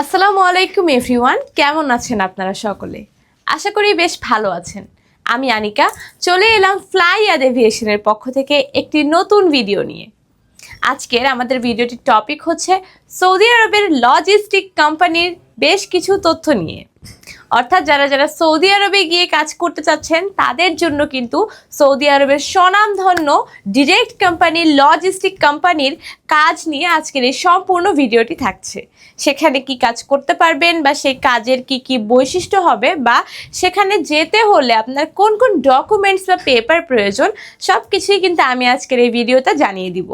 আসসালামু আলাইকুম, এভরিওয়ান। কেমন আছেন আপনারা সকলে? আশা করি বেশ ভালো আছেন। আমি আনিকা। চলে এলাম ফ্লাই অ্যাড এভিয়েশনের পক্ষ থেকে একটি নতুন ভিডিও নিয়ে। আজকের আমাদের ভিডিওটির টপিক হচ্ছে সৌদি আরবের লজিস্টিক কোম্পানির বেশ কিছু তথ্য নিয়ে। অর্থাৎ যারা যারা সৌদি আরবে গিয়ে কাজ করতে চাচ্ছেন, তাদের জন্য কিন্তু সৌদি আরবের স্বনামধন্য ডিরেক্ট কোম্পানির লজিস্টিক কোম্পানির কাজ নিয়ে আজকের এই সম্পূর্ণ ভিডিওটি থাকছে। সেখানে কি কাজ করতে পারবেন বা সেই কাজের কি কি বৈশিষ্ট্য হবে বা সেখানে যেতে হলে আপনার কোন কোন ডকুমেন্টস বা পেপার প্রয়োজন সব কিছুই কিন্তু আমি আজকের এই ভিডিওতে জানিয়ে দিব।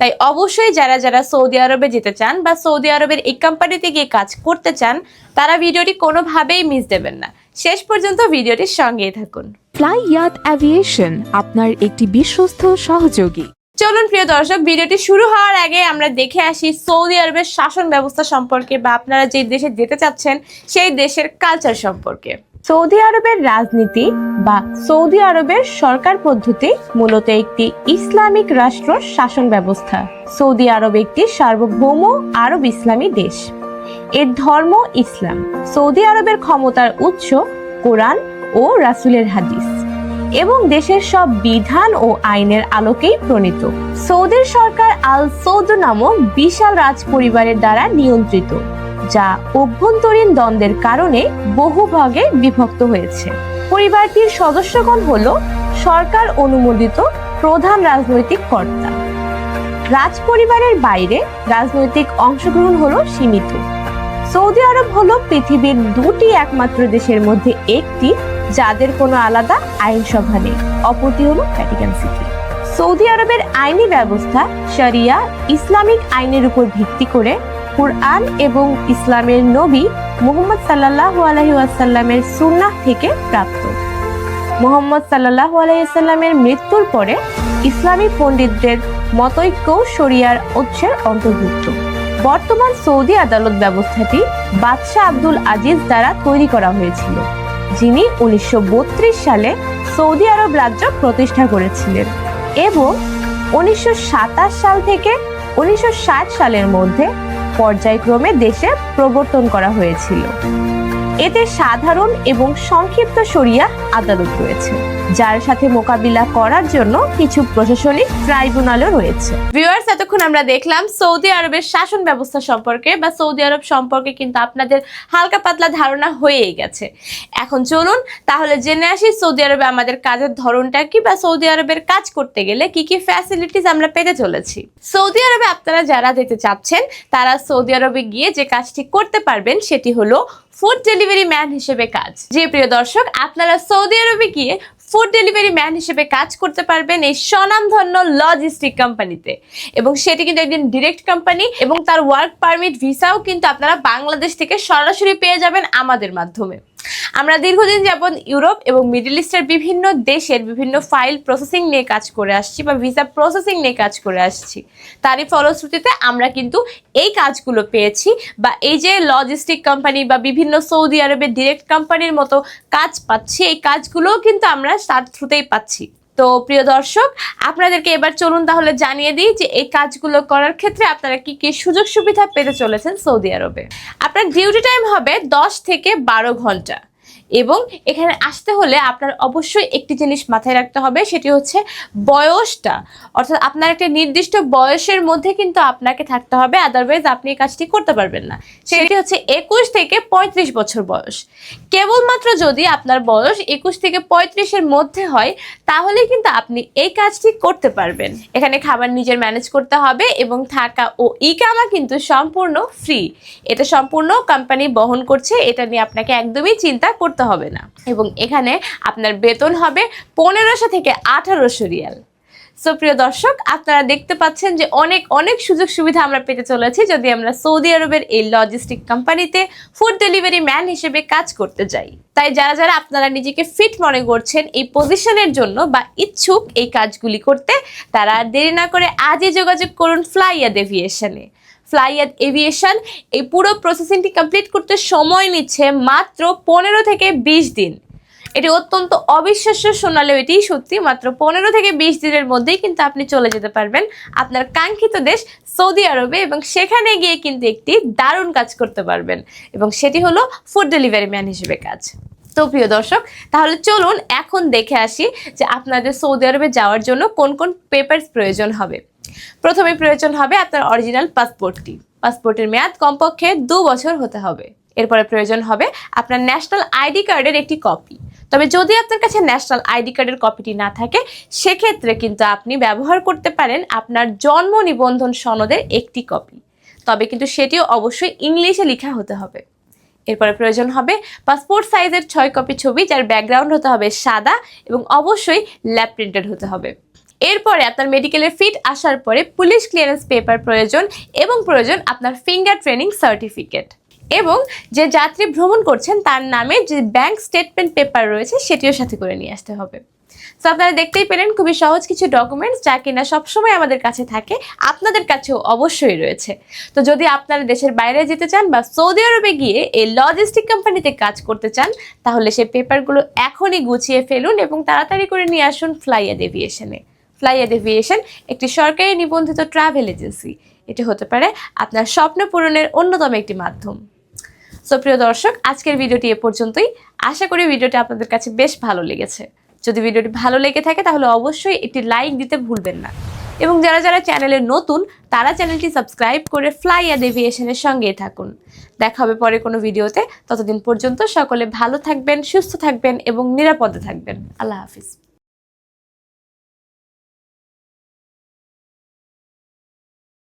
তাই অবশ্যই যারা যারা সৌদি আরবে যেতে চান বা সৌদি আরবের এই কোম্পানিতে গিয়ে কাজ করতে চান, তারা ভিডিওটি কোনোভাবেই মিস দেবেন না। শেষ পর্যন্ত ভিডিওটির সঙ্গেই থাকুন। ফ্লাই ইয়াত অ্যাভিয়েশন আপনার একটি বিশ্বস্ত সহযোগী। চলুন প্রিয় দর্শক ভিডিওটি শুরু হওয়ার আগে আমরা দেখে আসি সৌদি আরবের শাসন ব্যবস্থা সম্পর্কে বা আপনারা যে দেশে যেতে চাচ্ছেন সেই দেশের কালচার সম্পর্কে। সৌদি আরবের রাজনীতি বা সৌদি আরবের সরকার পদ্ধতি মূলত একটি ইসলামিক রাষ্ট্র শাসন ব্যবস্থা। সৌদি আরব একটি সার্বভৌম আরব ইসলামী দেশ। এর ধর্ম ইসলাম। সৌদি আরবের ক্ষমতার উৎস কোরআন ও রাসূলের হাদিস। এবং দেশের সব বিধান ও আইনের আলোকেই প্রণীত। সৌদির সরকার আল সৌদ নামক বিশাল রাজ পরিবারের দ্বারা নিয়ন্ত্রিত, যা অভ্যন্তরীণ দ্বন্দ্বের কারণে বহু ভাগে বিভক্ত হয়েছে। পরিবারটির সদস্যগণ হল সরকার অনুমোদিত প্রধান রাজনৈতিক কর্তা। রাজ পরিবারের বাইরে রাজনৈতিক অংশগ্রহণ হল সীমিত। সৌদি আরব হলো পৃথিবীর দুটি একমাত্র দেশের মধ্যে একটি, যাদের কোনো আলাদা আইনসভা নেই। অপরটি হলো ভ্যাটিকান সিটি সৌদি আরবের আইনি ব্যবস্থা, শরিয়া, ইসলামিক আইনের উপর ভিত্তি করে কুরআন এবং ইসলামের নবী মুহাম্মদ সাল্লাল্লাহু আলাইহি ওয়াসাল্লামের সুন্নাহ থেকে প্রাপ্ত। মোহাম্মদ সাল্লাল্লাহু আলাইসাল্লামের মৃত্যুর পরে ইসলামী পণ্ডিতদের মতৈক্য শরিয়ার উৎসের অন্তর্ভুক্ত। বর্তমান সৌদি আদালত ব্যবস্থাটি বাদশাহ আব্দুল আজিজ দ্বারা তৈরি করা হয়েছিল, যিনি উনিশশো বত্রিশ সালে সৌদি আরব রাজ্য প্রতিষ্ঠা করেছিলেন এবং উনিশশো সাতাশ সাল থেকে উনিশশো ষাট সালের মধ্যে পর্যায়ক্রমে দেশে প্রবর্তন করা হয়েছিল। এতে সাধারণ এবং সংক্ষিপ্ত শরিয়া আদালত রয়েছে, যার সাথে মোকাবিলা করার জন্য কিছু প্রশাসনিক ট্রাইব্যুনালও রয়েছে। ভিউয়ার্স এতক্ষণ আমরা দেখলাম সৌদি আরবের শাসন ব্যবস্থা সম্পর্কে, বা সৌদি আরব সম্পর্কে কিন্তু আপনাদের হালকা পাতলা ধারণা হয়েই গেছে। এখন চলুন, তাহলে জেনে আসি সৌদি আরবে আমাদের কাজের ধরনটা কি, বা সৌদি আরবের কাজ করতে গেলে কি কি ফ্যাসিলিটিস আমরা পেতে চলেছি। সৌদি আরবে আপনারা যারা যেতে চাচ্ছেন, তারা সৌদি আরবে গিয়ে যে কাজটি করতে পারবেন, সেটি হলো ফুড ডেলিভারি ম্যান হিসেবে কাজ। যে প্রিয় দর্শক, আপনারা সৌদি আরবে গিয়ে ফুড ডেলিভারি ম্যান হিসেবে কাজ করতে পারবেন এই স্বনামধন্য লজিস্টিক কোম্পানিতে এবং সেটি কিন্তু একদিন ডিরেক্ট কোম্পানি এবং তার ওয়ার্ক পারমিট ভিসাও কিন্তু আপনারা বাংলাদেশ থেকে সরাসরি পেয়ে যাবেন আমাদের মাধ্যমে। আমরা দীর্ঘদিন যাবৎ ইউরোপ এবং মিডিল ইস্টের বিভিন্ন দেশের বিভিন্ন ফাইল প্রসেসিং নিয়ে কাজ করে আসছি বা ভিসা প্রসেসিং নিয়ে কাজ করে আসছি। তারই ফলশ্রুতিতে আমরা কিন্তু এই কাজগুলো পেয়েছি বা এই যে লজিস্টিক কোম্পানি বা বিভিন্ন সৌদি আরবের ডিরেক্ট কোম্পানির মতো কাজ পাচ্ছি, এই কাজগুলোও কিন্তু আমরা তার থ্রুতেই পাচ্ছি। তো প্রিয় দর্শক, আপনাদেরকে এবার চলুন তাহলে জানিয়ে দিই যে এই কাজগুলো করার ক্ষেত্রে আপনারা কি কি সুযোগ সুবিধা পেতে চলেছেন সৌদি আরবে। আপনার ডিউটি টাইম হবে দশ থেকে বারো ঘণ্টা। এবং এখানে আসতে হলে আপনার অবশ্যই একটি জিনিস মাথায় রাখতে হবে, সেটি হচ্ছে বয়সটা। অর্থাৎ আপনার একটা নির্দিষ্ট বয়সের মধ্যে কিন্তু আপনাকে থাকতে হবে আদারওয়াইজ আপনি এই কাজটি করতে পারবেন না। সেটি হচ্ছে একুশ থেকে পঁয়ত্রিশ বছর বয়স। কেবলমাত্র যদি আপনার বয়স একুশ থেকে পঁয়ত্রিশের মধ্যে হয়, তাহলে কিন্তু আপনি এই কাজটি করতে পারবেন। এখানে খাবার নিজের ম্যানেজ করতে হবে এবং থাকা ও ইকামা কিন্তু সম্পূর্ণ ফ্রি এটা সম্পূর্ণ কোম্পানি বহন করছে, এটা নিয়ে আপনাকে একদমই চিন্তা করতে হবে না। এবং এখানে আপনার বেতন হবে পনেরোশো থেকে আঠারোশো রিয়াল। সো প্রিয় দর্শক, আপনারা দেখতে পাচ্ছেন যে অনেক অনেক সুযোগ সুবিধা আমরা পেতে চলেছি যদি আমরা সৌদি আরবের এই লজিস্টিক কোম্পানিতে ফুড ডেলিভারি ম্যান হিসেবে কাজ করতে যাই। তাই যারা যারা আপনারা নিজেকে ফিট মনে করছেন এই পজিশনের জন্য বা ইচ্ছুক এই কাজগুলি করতে, তারা দেরি না করে আজই যোগাযোগ করুন ফ্লাইয়াদ এভিয়েশনে ফ্লাইয়াদ এভিয়েশন। এই পুরো প্রসেসিংটি কমপ্লিট করতে সময় নিচ্ছে মাত্র পনেরো থেকে বিশ দিন। এটি অত্যন্ত অবিশ্বাস্য শোনালেও এটিই সত্যি, মাত্র পনেরো থেকে বিশ দিনের মধ্যেই কিন্তু আপনি চলে যেতে পারবেন আপনার কাঙ্ক্ষিত দেশ সৌদি আরবে এবং সেখানে গিয়ে কিন্তু একটি দারুণ কাজ করতে পারবেন এবং সেটি হলো ফুড ডেলিভারি ম্যান হিসেবে কাজ। তো প্রিয় দর্শক, তাহলে চলুন এখন দেখে আসি যে আপনাদের সৌদি আরবে যাওয়ার জন্য কোন কোন পেপারস প্রয়োজন হবে। প্রথমে প্রয়োজন হবে আপনার অরিজিনাল পাসপোর্টটি পাসপোর্টের মেয়াদ কমপক্ষে দু বছর হতে হবে। এরপরে প্রয়োজন হবে আপনার ন্যাশনাল আইডি কার্ডের একটি কপি তবে যদি আপনার কাছে ন্যাশনাল আইডি কার্ডের কপিটি না থাকে, সেক্ষেত্রে কিন্তু আপনি ব্যবহার করতে পারেন আপনার জন্ম নিবন্ধন সনদের একটি কপি তবে কিন্তু সেটিও অবশ্যই ইংলিশে লেখা হতে হবে। এরপরে প্রয়োজন হবে পাসপোর্ট সাইজের ছয় কপি ছবি, যার ব্যাকগ্রাউন্ড হতে হবে সাদা এবং অবশ্যই ল্যাব প্রিন্টেড হতে হবে। এরপরে আপনার মেডিকেলের ফিট আসার পরে পুলিশ ক্লিয়ারেন্স পেপার প্রয়োজন এবং প্রয়োজন আপনার ফিঙ্গার ট্রেনিং সার্টিফিকেট এবং যে যাত্রী ভ্রমণ করছেন, তার নামে যে ব্যাংক স্টেটমেন্ট পেপার রয়েছে, সেটিও সাথে করে নিয়ে আসতে হবে। তো আপনারা দেখতেই পেলেন, খুবই সহজ কিছু ডকুমেন্টস যা কিনা সবসময় আমাদের কাছে থাকে, আপনাদের কাছেও অবশ্যই রয়েছে। তো যদি আপনারা দেশের বাইরে যেতে চান বা সৌদি আরবে গিয়ে এই লজিস্টিক কোম্পানিতে কাজ করতে চান, তাহলে সেই পেপারগুলো এখনই গুছিয়ে ফেলুন এবং তাড়াতাড়ি করে নিয়ে আসুন ফ্লাইয়াদ এভিয়েশনে ফ্লাইয়াদ এভিয়েশন একটি সরকারি নিবন্ধিত ট্রাভেল এজেন্সি এটি হতে পারে আপনার স্বপ্ন পূরণের অন্যতম একটি মাধ্যম। সো প্রিয় দর্শক, আজকের ভিডিওটি এ পর্যন্তই। আশা করি ভিডিওটি আপনাদের কাছে বেশ ভালো লেগেছে। যদি ভিডিওটি ভালো লেগে থাকে, তাহলে অবশ্যই একটি লাইক দিতে ভুলবেন না। এবং যারা যারা চ্যানেলে নতুন, তারা চ্যানেলটি সাবস্ক্রাইব করে ফ্লাই অ্যাড এভিয়েশনের সঙ্গেই থাকুন। দেখা হবে পরে কোনো ভিডিওতে। ততদিন পর্যন্ত সকলে ভালো থাকবেন, সুস্থ থাকবেন এবং নিরাপদে থাকবেন। আল্লাহ হাফিজ।